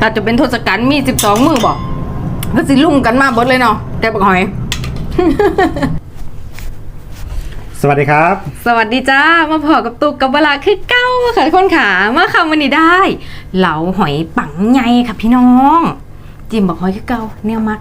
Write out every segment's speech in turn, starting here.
อาจจะเป็นทศกัณฐ์มีสิบสองมือบอกก็สิลุ่มกันมาเบดเลยเนาะแต่บักหอย สวัสดีครับ สวัสดีจ้า มาพอกับตุกกับเวลาคือเก้าค่ะคนขามาคำวันนี้ได้ เหลาหอยปังไงค่ะพี่น้อง จิ้มบักหอยคือเก้าแนวมัก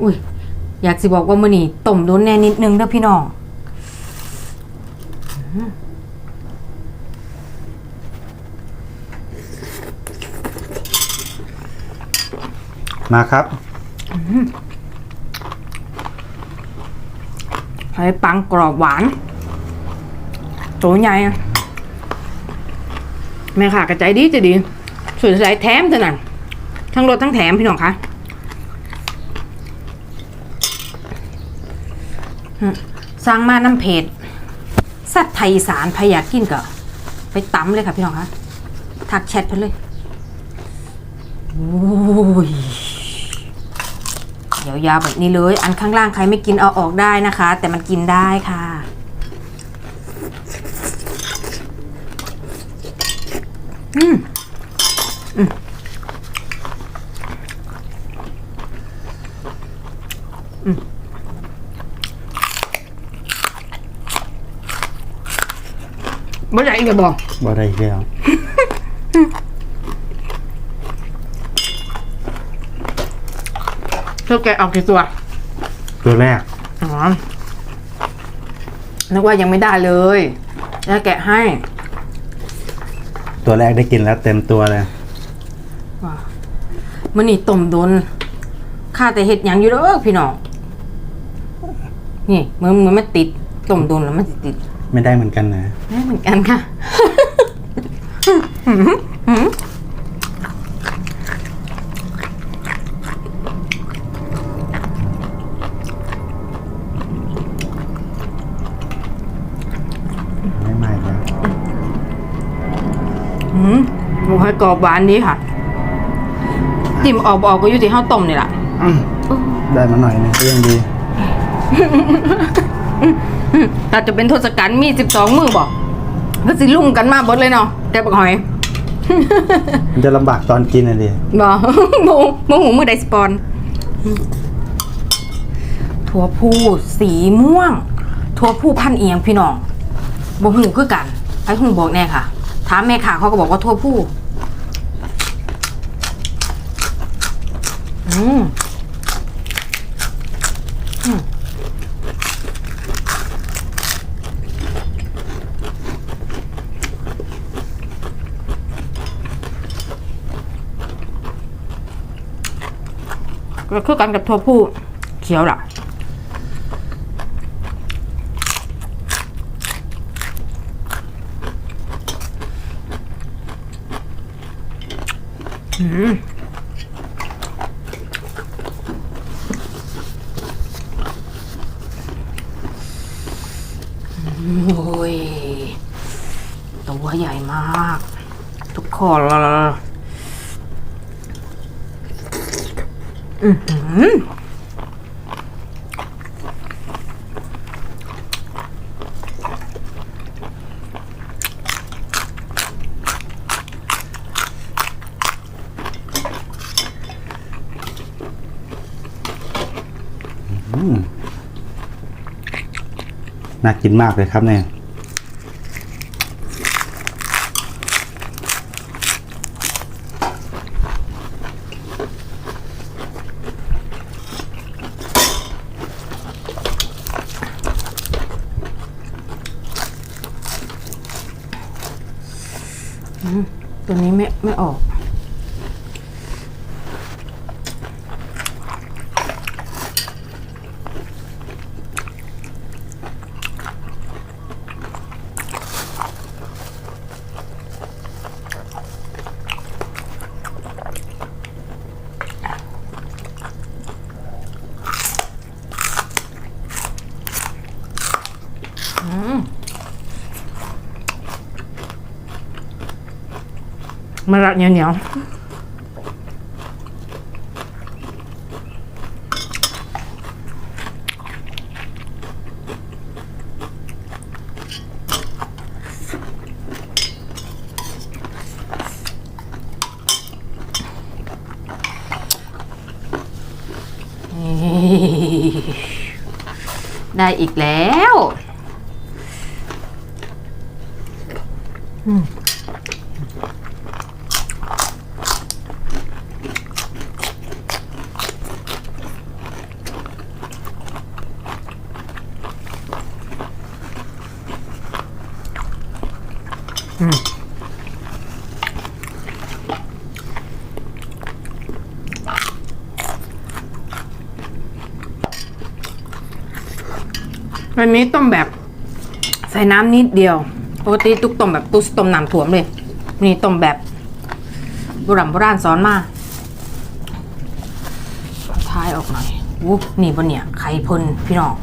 อุ้ยอยากสิบอกว่ามื้อนี้ต้มโดนแน่นิดนึงเด้อพี่น้อง มาครับหอยปังกรอบหวานตัวใหญ่แม่ค่ะกระใจดีจะดีสวยใสแถมเท่านั้นทั้งรถทั้งแถมพี่น้องคะสร้างมาน้ำเพจสัตว์ไทยสารใครอยากกินก็ไปตำเลยค่ะพี่น้องคะทักแชทไปเลยโอ้ย ยวยาวแบบนี้เลย อันข้างล่างใครไม่กินเอาออกได้นะคะ แต่มันกินได้ค่ะอืมอืมอืมบ่ได้อีกแล้วบอกบ่ได้อีกแล้ว ธอแกะออกกี่ตัว ตัวแรก อ๋อ นึกว่ายังไม่ได้เลยแล้วแกะให้ ตัวแรกได้กินแล้วเต็มตัวเลยมันนี่ต้มโดนข้าแต่เห็ดหยังอยู่เด้อพี่น้อง นี่มันมันไม่ติดต้มโดนแล้วมันสิติด ไม่ได้เหมือนกันนะ ได้เหมือนกันค่ะ กรอบหวานนี้ค่ะ จิ้มออกบออกก็อยู่ที่ข้าวต้มนี่แหละอืมได้มาหน่อยหนึงก็ยังดีอาจจะเป็นทศกัณฐ์มีสิบสองมือบอกก็สิลุ่มกันมาเบดเลยเนาะแต่บักหอยมันจะลำบากตอนกินอะดิบอหมูหมูหูมือไดสปอน ถั่วพูสีม่วง ถั่วพูพันเอียงพี่น้องบ่หูคือกัน ไอ้หูบอกแน่ค่ะ ถามแม่ค่ะเขาก็บอกว่าถั่วพู อืมก็คือกันกับถั่วพูเขียวล่ะอืมโอ้ย ตัวใหญ่มาก ทุกคนอืมน่ากินมากเลยครับเนี่ย ตัวนี้ไม่ไม่ออก มะระเหนียวเหนียวได้อีกแล้ว อืม วันนี้ต้มแบบใส่น้ำนิดเดียวปกติตุกต้มแบบตุกต้มน้ำถ่วมเลย นี่ต้มแบบโบราณโบราณสอนมาท้ายออกหน่อยวุบนี่บนเนี่ยไข่พนพี่น้อง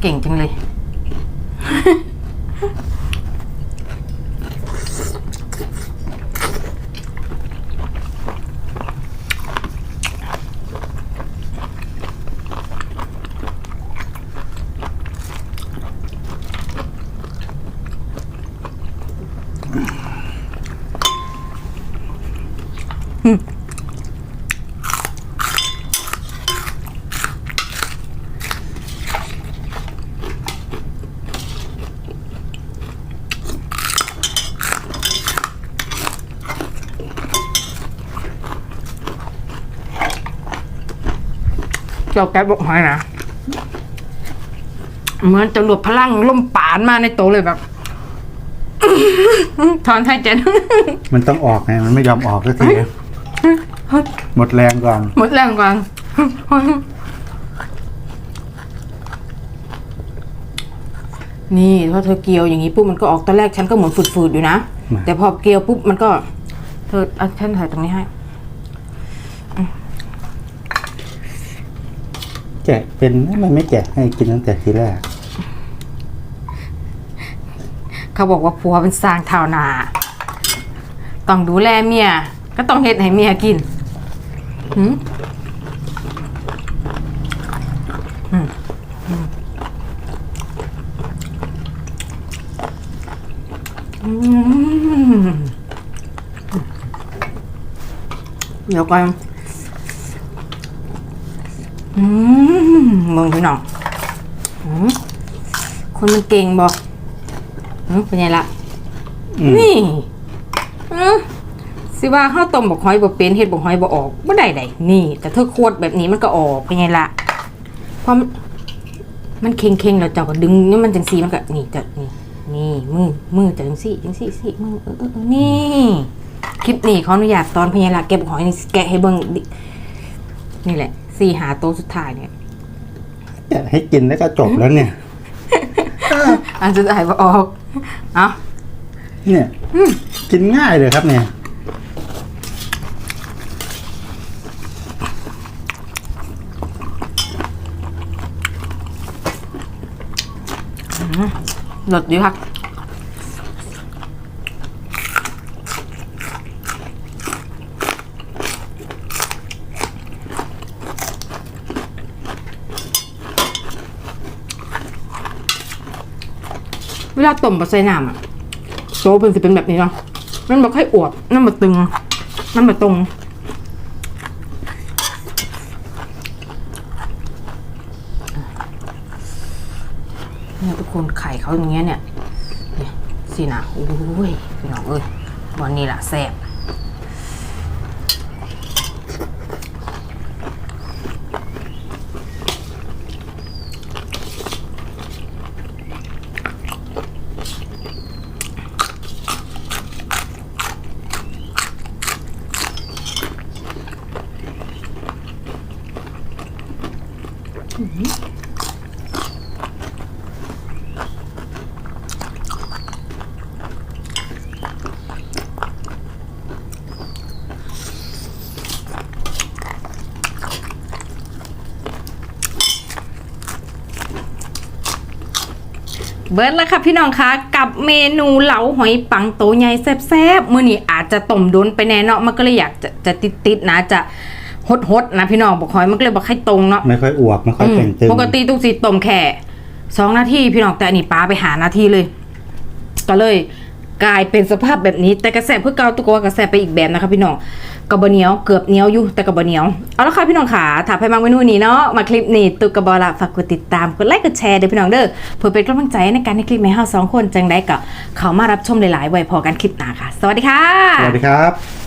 เก่งจริงเลย เจ้าแก๊บบอกหอยนะเหมือนจะหลวดพลังล่มปานมาในโตะเลยแบบถอนหายใจมันต้องออกไงมันไม่ยอมออกสักทีหมดแรงก่อนหมดแรงก่อนนี่พอเธอเกลียวอย่างนี้ปุ๊บมันก็ออกตอนแรกฉันก็เหมือนฝืดๆอยู่นะมาแต่พอเกลียวปุ๊บมันก็ เธอเอาฉันถ่ายตรงนี้ให้ แกะเป็นทำไมไม่แกะให้กินตั้งแต่ทีแรก เขาบอกว่าผัวเป็นสร้างเท่านา ต้องดูแลเมีย ก็ต้องเฮ็ดให้เมียกินหืมอืมอืมอืมเดี๋ยวก่อนอืม มึงพี่น้องอืมคนมันเก่งบอกอืมเป็นไงล่ะอืมนี่อืมสิว่าข้าวต้มบอกหอยบ่เป็นเห็ดบอกหอยบ่ออกบ่ได้ใดนี่ แต่เธอขวดแบบนี้มันก็ออกเป็นไงล่ะเพราะมันมันเค็งๆแล้วเจ้าก็ดึงนี่มันจังสีมันก็นี่จะนี่นี่มือมือจะจังสีจังสีสิมือเออเออเออนี่คลิปนี้ขออนุญาตตอนพญาลาแกะบอกหอยนี่แกะให้เบิ่งดินี่แหละสี่หาโตวสุดท้ายเนี่ย แกะให้กินแล้วก็จบแล้วเนี่ย อันสุดท้ายบ่ออก เอ้า เนี่ยกินง่ายเลยครับเนี่ย หลดดีครับ ลาต้มปลาไส่น้ำอะโซเป็นสิเป็นแบบนี้เนาะมันบอกให้อวบนั่นมาตึงนั่นมาตรงเนี่ยทุกคนไข่เขาอย่างเงี้ยเนี่ยเนี่ยสินะโอ้ยพี่น้องเอ้ยวันนี้ล่ะแซ่บ เบิร์ดแล้วค่ะพี่น้องคะกับเมนูเหลาหอยปังโตใหญ่แซ่บๆมื้อนี้อาจจะต้มโดนไปแน่เนาะมันก็เลยอยากจะจะติดๆนะจะ ฮดๆนะพี่น้องบอกหอยมันก็เลยบอกให้ตรงเนาะไม่ค่อยอวบไม่ค่อยอืมเต่งตึงปกติตุกสีต้มแค่สองนาทีพี่น้องแต่อันนี้ปลาไปหานาทีเลย ก็เลยกลายเป็นสภาพแบบนี้แต่กระแสเพื่อเกาตุกว่ากระแสไปอีกแบบนะคะพี่น้องกระบะเหนียวเกือบเหนียวอยู่แต่กระบะเหนียวเอาละค่ะพี่น้องขาถามไปมากเมนูนี้เนาะมาคลิปนี้ตุกกระบอละฝากกดติดตามกดไลค์กดแชร์เด้อพี่น้องเด้อเพื่อเป็นกำลังใจในการในคลิปแม่เฮาสองคนจังได้ก็เขามารับชมหลายๆไว้พอกันคลิปหน้าค่ะ สวัสดีค่ะสวัสดีครับ